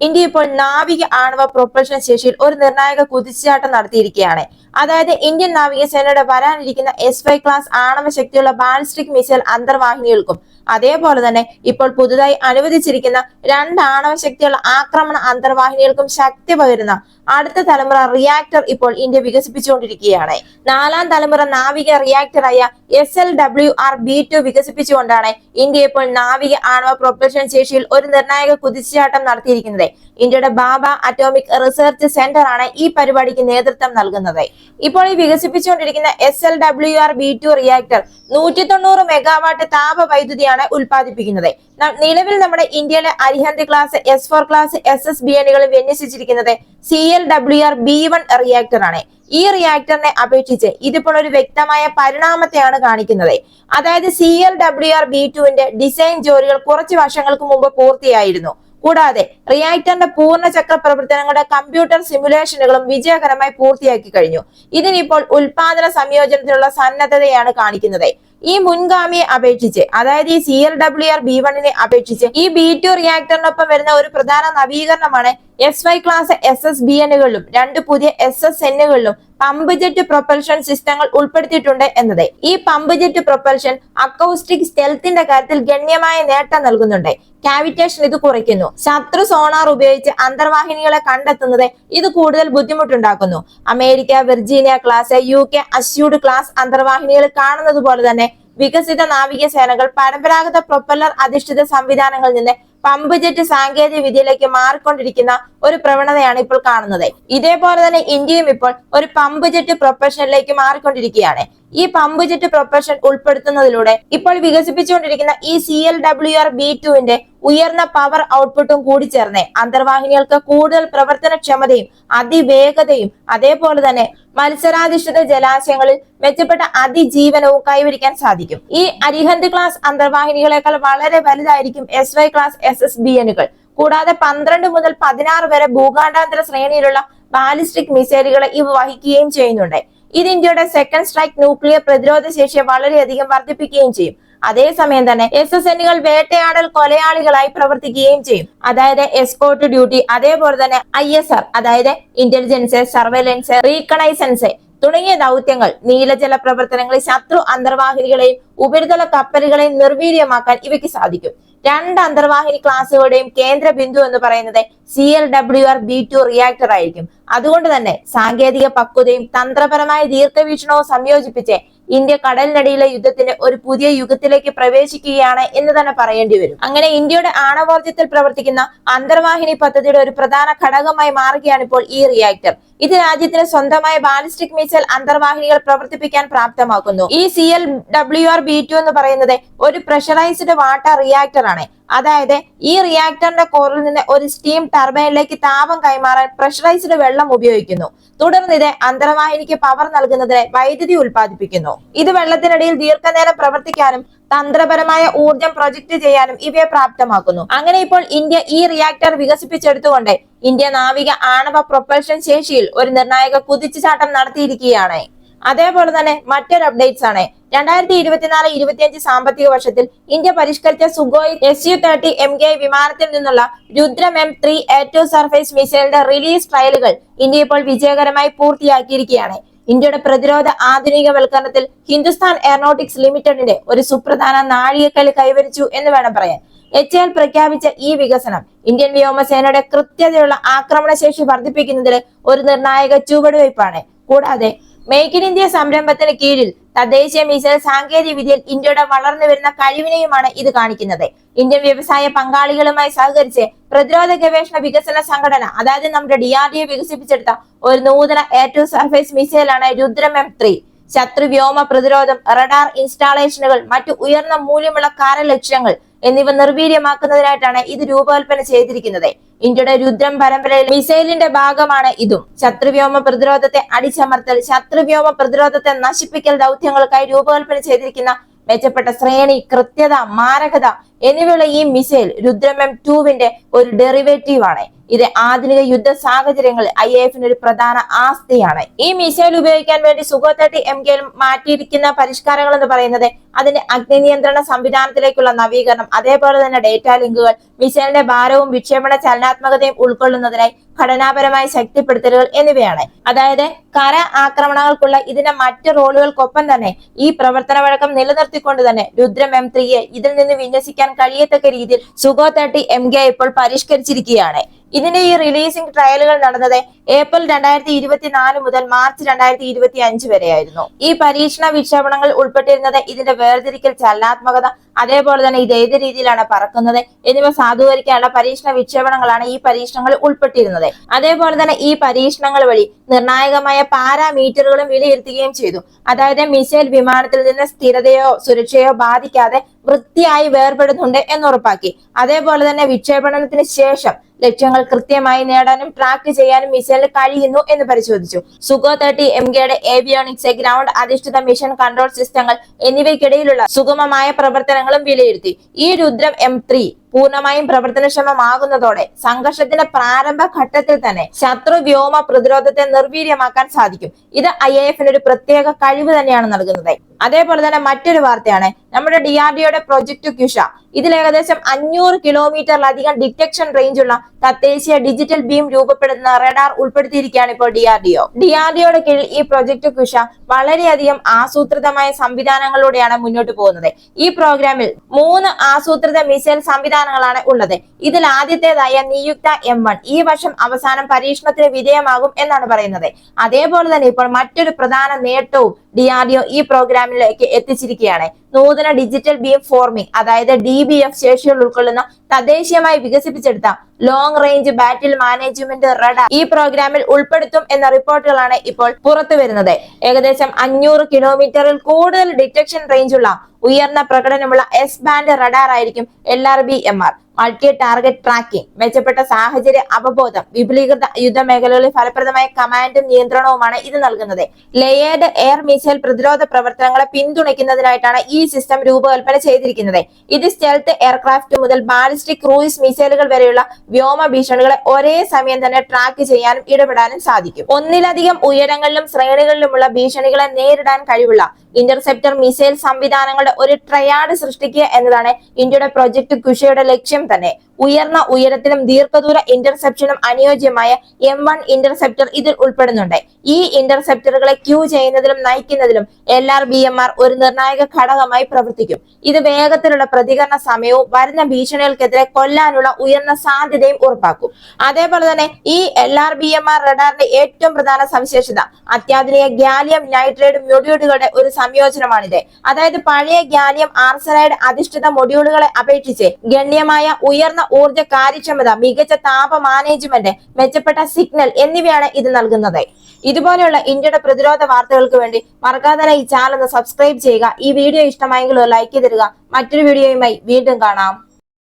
India ഇപ്പോൾ നാവിക ആണവ പ്രൊപ്പൽഷൻ ശേഷിയിൽ ഒരു നിർണായക കുതിച്ചുചാട്ടം നടത്തിയിരിക്കുകയാണ്. അതായത് ഇന്ത്യൻ നാവികസേനയുടെ വരാനിരിക്കുന്ന എസ് ഫൈവ് ക്ലാസ് ആണവ ശക്തിയുള്ള ബാലിസ്റ്റിക് മിസൈൽ അന്തർവാഹിനികൾക്കും അതേപോലെ തന്നെ ഇപ്പോൾ പുതുതായി അനുവദിച്ചിരിക്കുന്ന രണ്ട് ആണവ ശക്തിയുള്ള ആക്രമണ അന്തർവാഹിനികൾക്കും ശക്തി പകരുന്ന അടുത്ത തലമുറ റിയാക്ടർ ഇപ്പോൾ ഇന്ത്യ വികസിപ്പിച്ചുകൊണ്ടിരിക്കുകയാണ്. നാലാം തലമുറ നാവിക റിയാക്ടറായ S L W R B two വികസിപ്പിച്ചുകൊണ്ടാണ് India ഇപ്പോൾ നാവിക ആണവ പ്രൊപ്പൽഷൻ ശേഷിയിൽ ഒരു നിർണായക കുതിച്ചുചാട്ടം നടത്തിയിരിക്കുന്നത്. ഇന്ത്യയുടെ ബാബ അറ്റോമിക് റിസർച്ച് സെന്റർ ആണ് ഈ പരിപാടിക്ക് നേതൃത്വം നൽകുന്നത്. ഇപ്പോൾ ഈ വികസിപ്പിച്ചുകൊണ്ടിരിക്കുന്ന S L W R B two reactor നൂറ്റി തൊണ്ണൂറ് മെഗാവാട്ട് താപ വൈദ്യുതിയാണ് ഉൽപ്പാദിപ്പിക്കുന്നത്. നിലവിൽ നമ്മുടെ ഇന്ത്യയിലെ Arihant class S four class S S B എനുകളും വിന്യസിച്ചിരിക്കുന്നത് C L W R B one reactor ആണ്. ഈ റിയാക്ടറിനെ അപേക്ഷിച്ച് ഇതിപ്പോൾ ഒരു വ്യക്തമായ പരിണാമത്തെയാണ് കാണിക്കുന്നത്. അതായത് C L W R B ടുവിന്റെ ഡിസൈൻ ജോലികൾ കുറച്ച് വർഷങ്ങൾക്ക് മുമ്പ് പൂർത്തിയായിരുന്നു. കൂടാതെ റിയാക്ടറിന്റെ പൂർണ ചക്ര പ്രവർത്തനങ്ങളുടെ കമ്പ്യൂട്ടർ സിമുലേഷനുകളും വിജയകരമായി പൂർത്തിയാക്കി കഴിഞ്ഞു. ഇതിനിപ്പോൾ ഉൽപാദന സംയോജനത്തിനുള്ള സന്നദ്ധതയാണ് കാണിക്കുന്നത്. ഈ മുൻഗാമിയെ അപേക്ഷിച്ച് അതായത് ഈ C L W R B വണ്ണിനെ അപേക്ഷിച്ച് ഈ ബി ടു റിയാക്ടറിനൊപ്പം വരുന്ന ഒരു പ്രധാന നവീകരണമാണ് S Y class S S B എന്നുകളിലും രണ്ട് പുതിയ എസ് എസ് എന്നുകളിലും പമ്പ് ജെറ്റ് പ്രൊപ്പൽഷൻ സിസ്റ്റങ്ങൾ ഉൾപ്പെടുത്തിയിട്ടുണ്ട് എന്നത്. ഈ പമ്പ് ജെറ്റ് പ്രൊപ്പൽഷൻ അക്കൗസ്റ്റിക് സ്റ്റെൽത്തിന്റെ കാര്യത്തിൽ ഗണ്യമായ നേട്ടം നൽകുന്നുണ്ട്. കാവിറ്റേഷൻ ഇത് കുറയ്ക്കുന്നു. ശത്രു സോണാർ ഉപയോഗിച്ച് അന്തർവാഹിനികളെ കണ്ടെത്തുന്നത് ഇത് കൂടുതൽ ബുദ്ധിമുട്ടുണ്ടാക്കുന്നു. America Virginia class U K Astute class അന്തർവാഹിനികൾ കാണുന്നത് പോലെ തന്നെ വികസിത നാവിക സേനകൾ പരമ്പരാഗത പ്രൊപ്പല്ലർ അധിഷ്ഠിത സംവിധാനങ്ങളിൽ നിന്ന് പമ്പ് ജെറ്റ് സാങ്കേതിക വിദ്യയിലേക്ക് മാറിക്കൊണ്ടിരിക്കുന്ന ഒരു പ്രവണതയാണ് ഇപ്പോൾ കാണുന്നത്. ഇതേപോലെ തന്നെ ഇന്ത്യയും ഇപ്പോൾ ഒരു പമ്പ് ജെറ്റ് പ്രൊഫഷനിലേക്ക് മാറിക്കൊണ്ടിരിക്കുകയാണ്. ഈ പമ്പ് ജെറ്റ് പ്രൊപ്പഷൻ ഉൾപ്പെടുത്തുന്നതിലൂടെ ഇപ്പോൾ വികസിപ്പിച്ചുകൊണ്ടിരിക്കുന്ന ഈ C L W R B ടുവിന്റെ ഉയർന്ന പവർ ഔട്ട്പുട്ടും കൂടി ചേർന്ന് അന്തർവാഹിനികൾക്ക് കൂടുതൽ പ്രവർത്തനക്ഷമതയും അതിവേഗതയും അതേപോലെ തന്നെ മത്സരാധിഷ്ഠിത ജലാശയങ്ങളിൽ മെച്ചപ്പെട്ട അതിജീവനവും കൈവരിക്കാൻ സാധിക്കും. ഈ അരിഹന്ത് ക്ലാസ് അന്തർവാഹിനികളെക്കാൾ വളരെ വലുതായിരിക്കും S Y class S S B എനുകൾ കൂടാതെ പന്ത്രണ്ട് മുതൽ പതിനാറ് വരെ ഭൂഖണ്ഡാന്തര ശ്രേണിയിലുള്ള ബാലിസ്റ്റിക് മിസൈലുകളെ ഇവ വഹിക്കുകയും ചെയ്യുന്നുണ്ട്. ഇത് ഇന്ത്യയുടെ സെക്കൻഡ് സ്ട്രൈക്ക് ന്യൂക്ലിയർ പ്രതിരോധ ശേഷിയെ വളരെയധികം വർദ്ധിപ്പിക്കുകയും ചെയ്യും. അതേസമയം തന്നെ എസ് എസ് എന്നുകൾ വേട്ടയാടൽ കൊലയാളികളായി പ്രവർത്തിക്കുകയും ചെയ്യും. അതായത് എസ്കോർട്ട് ഡ്യൂട്ടി അതേപോലെ തന്നെ ഐ എസ് ആർ അതായത് ഇന്റലിജൻസ് സർവൈലൻസ് റീകണൈസൻസ് തുടങ്ങിയ ദൗത്യങ്ങൾ നീലജല പ്രവർത്തനങ്ങളിൽ ശത്രു അന്തർവാഹിനികളെയും ഉപരിതല കപ്പലുകളെയും നിർവീര്യമാക്കാൻ ഇവയ്ക്ക് സാധിക്കും. രണ്ട് അന്തർവാഹിനി ക്ലാസുകളുടെയും കേന്ദ്ര ബിന്ദു എന്ന് പറയുന്നത് C L W R B two reactor ആയിരിക്കും. അതുകൊണ്ട് തന്നെ സാങ്കേതിക പക്വതയും തന്ത്രപരമായ ദീർഘവീക്ഷണവും സംയോജിപ്പിച്ച് ഇന്ത്യ കടലിനടിയിലെ യുദ്ധത്തിന് ഒരു പുതിയ യുഗത്തിലേക്ക് പ്രവേശിക്കുകയാണ് എന്ന് തന്നെ പറയേണ്ടി വരും. അങ്ങനെ ഇന്ത്യയുടെ ആണവോർജത്തിൽ പ്രവർത്തിക്കുന്ന അന്തർവാഹിനി പദ്ധതിയുടെ ഒരു പ്രധാന ഘടകമായി മാറുകയാണ് ഇപ്പോൾ ഈ റിയാക്ടർ ഇത് രാജ്യത്തിന് സ്വന്തമായ ബാലിസ്റ്റിക് മിസൈൽ അന്തർവാഹിനികൾ പ്രവർത്തിപ്പിക്കാൻ പ്രാപ്തമാക്കുന്നു. ഈ C L W R B two എന്ന് പറയുന്നത് ഒരു പ്രഷറൈസ്ഡ് വാട്ടർ റിയാക്ടർ ആണ്. അതായത് ഈ റിയാക്ടറിന്റെ കോറിൽ നിന്ന് ഒരു സ്റ്റീം ടർബൈനിലേക്ക് താപം കൈമാറാൻ പ്രഷറൈസ്ഡ് വെള്ളം ഉപയോഗിക്കുന്നു. തുടർന്ന് ഇത് അന്തർവാഹിനിക്ക് പവർ നൽകുന്നതിന് വൈദ്യുതി ഉൽപ്പാദിപ്പിക്കുന്നു. ഇത് വെള്ളത്തിനിടയിൽ ദീർഘനേരം പ്രവർത്തിക്കാനും തന്ത്രപരമായ ഊർജം പ്രൊജക്ട് ചെയ്യാനും ഇവയെ പ്രാപ്തമാക്കുന്നു. അങ്ങനെ ഇപ്പോൾ ഇന്ത്യ ഈ റിയാക്ടർ വികസിപ്പിച്ചെടുത്തുകൊണ്ട് ഇന്ത്യ നാവിക ആണവ പ്രൊപ്പൽഷൻ ശേഷിയിൽ ഒരു നിർണായക കുതിച്ചുചാട്ടം നടത്തിയിരിക്കുകയാണ്. അതേപോലെ തന്നെ മറ്റൊരു അപ്ഡേറ്റ്സ് ആണ്. രണ്ടായിരത്തി ഇരുപത്തിനാല് ഇരുപത്തിയഞ്ച് സാമ്പത്തിക വർഷത്തിൽ ഇന്ത്യ പരിഷ്കരിച്ച Sukhoi S U thirty M K വിമാനത്തിൽ നിന്നുള്ള Rudram M three A to surface മിസൈലിന്റെ release ട്രയലുകൾ ഇന്ത്യ ഇപ്പോൾ വിജയകരമായി പൂർത്തിയാക്കിയിരിക്കുകയാണ്. ഇന്ത്യയുടെ പ്രതിരോധ ആധുനികവൽക്കരണത്തിൽ ഹിന്ദുസ്ഥാൻ എയറോനോട്ടിക്സ് ലിമിറ്റഡിന്റെ ഒരു സുപ്രധാന നാഴികക്കല്ല് കൈവരിച്ചു എന്ന് വേണം പറയാൻ. എച്ച് എൽ പ്രഖ്യാപിച്ച ഈ വികസനം ഇന്ത്യൻ വ്യോമസേനയുടെ കൃത്യതയുള്ള ആക്രമണശേഷി വർദ്ധിപ്പിക്കുന്നതിൽ ഒരു നിർണായക ചുവടുവയ്പ്പാണ്. കൂടാതെ മേക്ക് ഇൻ ഇന്ത്യ സംരംഭത്തിന് കീഴിൽ തദ്ദേശീയ മിസൈൽ സാങ്കേതിക വിദ്യയിൽ ഇന്ത്യയുടെ വളർന്നു വരുന്ന കഴിവിനെയുമാണ് ഇത് കാണിക്കുന്നത്. ഇന്ത്യൻ വ്യവസായ പങ്കാളികളുമായി സഹകരിച്ച് പ്രതിരോധ ഗവേഷണ വികസന സംഘടന അതായത് നമ്മുടെ ഡി ആർ ഡി വികസിപ്പിച്ചെടുത്ത ഒരു നൂതന എയർ ടു സർഫേസ് മിസൈലാണ് രുദ്രം എം ത്രീ ശത്രു വ്യോമ പ്രതിരോധം റഡാർ ഇൻസ്റ്റാളേഷനുകൾ മറ്റു ഉയർന്ന മൂല്യമുള്ള കാര ലക്ഷ്യങ്ങൾ എന്നിവ നിർവീര്യമാക്കുന്നതിനായിട്ടാണ് ഇത് രൂപകൽപ്പന ചെയ്തിരിക്കുന്നത്. ഇന്ത്യയുടെ രുദ്രം പരമ്പരയിൽ മിസൈലിന്റെ ഭാഗമാണ് ഇതും. ശത്രുവ്യോമ പ്രതിരോധത്തെ അടിച്ചമർത്തൽ ശത്രുവ്യോമ പ്രതിരോധത്തെ നശിപ്പിക്കൽ ദൗത്യങ്ങൾക്കായി രൂപകൽപ്പന ചെയ്തിരിക്കുന്ന മെച്ചപ്പെട്ട ശ്രേണി കൃത്യത മാരകത എന്നിവയുള്ള ഈ മിസൈൽ രുദ്രം എം ടുവിന്റെ ഒരു ഡെറിവേറ്റീവ് ആണ് ഇത് ആധുനിക യുദ്ധ സാഹചര്യങ്ങളിൽ ഐ എഫിന് ഒരു പ്രധാന ആസ്തിയാണ്. ഈ മിസൈൽ ഉപയോഗിക്കാൻ വേണ്ടി സുഖോ തേർട്ടി എം കെയിൽ മാറ്റിയിരിക്കുന്ന പരിഷ്കാരങ്ങൾ എന്ന് പറയുന്നത് അതിന്റെ അഗ്നി നിയന്ത്രണ സംവിധാനത്തിലേക്കുള്ള നവീകരണം അതേപോലെ തന്നെ ഡേറ്റ ലിങ്കുകൾ മിസൈലിന്റെ ഭാരവും വിക്ഷേപണ ചലനാത്മകതയും ഉൾക്കൊള്ളുന്നതിനായി ഘടനാപരമായ ശക്തിപ്പെടുത്തലുകൾ എന്നിവയാണ്. അതായത് കര ആക്രമണങ്ങൾക്കുള്ള ഇതിന്റെ മറ്റ് റോളുകൾക്കൊപ്പം തന്നെ ഈ പ്രവർത്തന വഴക്കം നിലനിർത്തിക്കൊണ്ട് തന്നെ രുദ്രം എം ത്രീയെ ഇതിൽ നിന്ന് വിന്യസിക്കാൻ കഴിയത്തക്ക രീതിയിൽ സുഗോ തേർട്ടി എം കെ ഇപ്പോൾ പരിഷ്കരിച്ചിരിക്കുകയാണ്. ഇതിന്റെ ഈ റിലീസിംഗ് ട്രയലുകൾ നടന്നത് ഏപ്രിൽ രണ്ടായിരത്തി ഇരുപത്തിനാല് മുതൽ മാർച്ച് രണ്ടായിരത്തി ഇരുപത്തി അഞ്ച് വരെയായിരുന്നു. ഈ പരീക്ഷണ വിക്ഷേപണങ്ങൾ ഉൾപ്പെട്ടിരുന്നത് ഇതിന്റെ വേർതിരിക്കൽ ചലനാത്മകത അതേപോലെ തന്നെ ഇത് ഏത് രീതിയിലാണ് പറക്കുന്നത് എന്നിവ സാധൂകരിക്കാനുള്ള പരീക്ഷണ വിക്ഷേപണങ്ങളാണ് ഈ പരീക്ഷണങ്ങൾ ഉൾപ്പെട്ടിരുന്നത്. അതേപോലെ തന്നെ ഈ പരീക്ഷണങ്ങൾ വഴി നിർണായകമായ പാരാമീറ്ററുകളും വിലയിരുത്തുകയും ചെയ്തു. അതായത് മിസൈൽ വിമാനത്തിൽ നിന്ന് സ്ഥിരതയോ സുരക്ഷയോ ബാധിക്കാതെ വൃത്തിയായി വേർപെടുന്നുണ്ട് എന്നുറപ്പാക്കി അതേപോലെ തന്നെ വിക്ഷേപണത്തിന് ശേഷം ലക്ഷ്യങ്ങൾ കൃത്യമായി നേടാനും ട്രാക്ക് ചെയ്യാനും മിസൈലിന് കഴിയുന്നു എന്ന് പരിശോധിച്ചു. സുഗോ തേർട്ടി എം കെയുടെ ഏവിയോണിക്സ് ഗ്രൗണ്ട് അധിഷ്ഠിത മിഷൻ കൺട്രോൾ സിസ്റ്റങ്ങൾ എന്നിവയ്ക്കിടയിലുള്ള സുഗമമായ പ്രവർത്തനങ്ങളും വിലയിരുത്തി. ഈ രുദ്രം എം ത്രീ പൂർണമായും പ്രവർത്തനക്ഷമമാകുന്നതോടെ സംഘർഷത്തിന്റെ പ്രാരംഭ ഘട്ടത്തിൽ തന്നെ ശത്രു വ്യോമ പ്രതിരോധത്തെ നിർവീര്യമാക്കാൻ സാധിക്കും. ഇത് ഐ എഫിന് ഒരു പ്രത്യേക കഴിവ് തന്നെയാണ് നൽകുന്നത്. അതേപോലെ തന്നെ മറ്റൊരു വാർത്തയാണ്. നമ്മുടെ ഡി ആർ ഡിയുടെ പ്രൊജക്ട് ക്യുഷ ഇതിൽ ഏകദേശം അഞ്ഞൂറ് കിലോമീറ്ററിലധികം ഡിറ്റക്ഷൻ റേഞ്ചുള്ള തദ്ദേശീയ ഡിജിറ്റൽ ബീം രൂപപ്പെടുന്ന റഡാർ ഉൾപ്പെടുത്തിയിരിക്കുകയാണ് ഇപ്പോൾ ഡിആർഡിഒ ഡിആർഡിഒയുടെ കീഴിൽ ഈ പ്രൊജക്ട് കുഷ വളരെയധികം ആസൂത്രിതമായ സംവിധാനങ്ങളിലൂടെയാണ് മുന്നോട്ട് പോകുന്നത്. ഈ പ്രോഗ്രാമിൽ മൂന്ന് ആസൂത്രിത മിസൈൽ സംവിധാനങ്ങളാണ് ഉള്ളത്. ഇതിൽ ആദ്യത്തേതായ നിയുക്ത എം വൺ ഈ വർഷം അവസാനം പരീക്ഷണത്തിന് വിധേയമാകും എന്നാണ് പറയുന്നത്. അതേപോലെ തന്നെ ഇപ്പോൾ മറ്റൊരു പ്രധാന നേട്ടവും ഡി ആർ ഡി ഒ ഈ പ്രോഗ്രാമിലേക്ക് എത്തിച്ചിരിക്കുകയാണ്. നൂതന ഡിജിറ്റൽ ബീം ഫോർമിംഗ് അതായത് ഡി ബി എഫ് ശേഷികൾ ഉൾക്കൊള്ളുന്ന തദ്ദേശീയമായി വികസിപ്പിച്ചെടുത്ത long range battle management radar ഈ പ്രോഗ്രാമിൽ ഉൾപ്പെടുത്തും എന്ന റിപ്പോർട്ടുകളാണ് ഇപ്പോൾ പുറത്തു വരുന്നത്. ഏകദേശം അഞ്ഞൂറ് കിലോമീറ്ററിൽ കൂടുതൽ ഡിറ്റക്ഷൻ റേഞ്ചുള്ള ഉയർന്ന പ്രകടനമുള്ള എസ് ബാൻഡ് റഡാർ ആയിരിക്കും L R B M R multi target tracking മെച്ചപ്പെട്ട സാഹചര്യ അവബോധം വിപുലീകൃത യുദ്ധമേഖലകളിൽ ഫലപ്രദമായ കമാൻഡും നിയന്ത്രണവുമാണ് ഇത് നൽകുന്നത്. ലെയേർഡ് എയർ മിസൈൽ പ്രതിരോധ പ്രവർത്തനങ്ങളെ പിന്തുണയ്ക്കുന്നതിനായിട്ടാണ് ഈ സിസ്റ്റം രൂപകൽപ്പന ചെയ്തിരിക്കുന്നത്. ഇത് സ്റ്റെൽത്ത് എയർക്രാഫ്റ്റ് മുതൽ ബാലിസ്റ്റിക് ക്രൂയിസ് മിസൈലുകൾ വരെയുള്ള വ്യോമ ഭീഷണികളെ ഒരേ സമയം തന്നെ ട്രാക്ക് ചെയ്യാനും ഇടപെടാനും സാധിക്കും. ഒന്നിലധികം ഉയരങ്ങളിലും ശ്രേണികളിലുമുള്ള ഭീഷണികളെ നേരിടാൻ കഴിവുള്ള ഇന്റർസെപ്റ്റർ മിസൈൽ സംവിധാനങ്ങളുടെ ഒരു ട്രയാഡ് സൃഷ്ടിക്കുക എന്നതാണ് ഇന്ത്യയുടെ പ്രൊജക്ട് കുഷയുടെ ലക്ഷ്യം തന്നെ. ഉയർന്ന ഉയരത്തിലും ദീർഘദൂര ഇന്റർസെപ്ഷനും അനുയോജ്യമായ എം വൺ ഇന്റർസെപ്റ്റർ ഇതിൽ ഉൾപ്പെടുന്നുണ്ട്. ഈ ഇന്റർസെപ്റ്ററുകളെ ക്യൂ ചെയ്യുന്നതിലും നയിക്കുന്നതിലും L R B M R ഒരു നിർണായക ഘടകമായി പ്രവർത്തിക്കും. ഇത് വേഗത്തിലുള്ള പ്രതികരണ സമയവും വരുന്ന ഭീഷണികൾക്കെതിരെ കൊല്ലാനുള്ള ഉയർന്ന സാധ്യതയും ഉറപ്പാക്കും. അതേപോലെ തന്നെ ഈ L R B M R റഡാറിന്റെ ഏറ്റവും പ്രധാന സവിശേഷത അത്യാധുനിക ഗാലിയം നൈട്രേഡ് മൊഡ്യൂളുകളുടെ ഒരു സംയോജനമാണിത്. അതായത് പഴയ ഗാലിയം ആർസനൈഡ് അധിഷ്ഠിത മൊഡ്യൂളുകളെ അപേക്ഷിച്ച് ഗണ്യമായ ഉയർന്ന ഊർജ കാര്യക്ഷമത മികച്ച താപ മാനേജ്മെന്റ് മെച്ചപ്പെട്ട സിഗ്നൽ എന്നിവയാണ് ഇത് നൽകുന്നത്. ഇതുപോലെയുള്ള ഇന്ത്യയുടെ പ്രതിരോധ വാർത്തകൾക്ക് വേണ്ടി മറക്കാതെ ഈ ചാനൽ സബ്സ്ക്രൈബ് ചെയ്യുക. ഈ വീഡിയോ ഇഷ്ടമായെങ്കിൽ ലൈക്ക് തരിക മറ്റൊരു വീഡിയോയുമായി വീണ്ടും കാണാം.